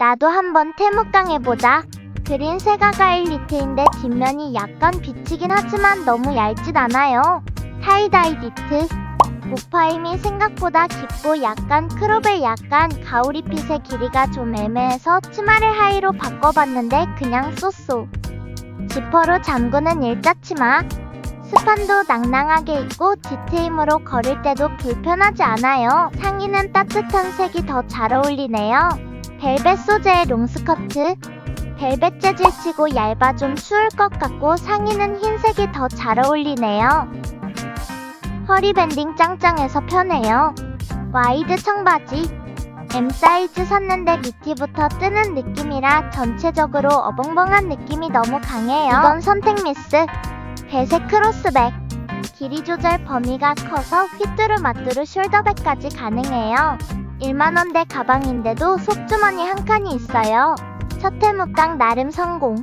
나도 한번 태무강 해보자. 그린 세가가일 니트인데 뒷면이 약간 비치긴 하지만 너무 얇진 않아요. 타이다이 니트. 목파임이 생각보다 깊고 약간 크롭에 약간 가오리핏의 길이가 좀 애매해서 치마를 하의로 바꿔봤는데 그냥 쏘쏘. 지퍼로 잠그는 일자치마. 스판도 낭낭하게 있고 디테임으로 걸을 때도 불편하지 않아요. 상의는 따뜻한 색이 더 잘 어울리네요. 벨벳 소재의 롱스커트. 벨벳 재질치고 얇아 좀 추울 것 같고 상의는 흰색이 더 잘 어울리네요. 허리 밴딩 짱짱해서 편해요. 와이드 청바지. M 사이즈 샀는데 밑티부터 뜨는 느낌이라 전체적으로 어벙벙한 느낌이 너무 강해요. 이건 선택 미스. 배색 크로스백. 길이 조절 범위가 커서 휘뚜루 마뚜루 숄더백까지 가능해요. 1만원대 가방인데도 속주머니 한 칸이 있어요. 첫해묵강 나름 성공.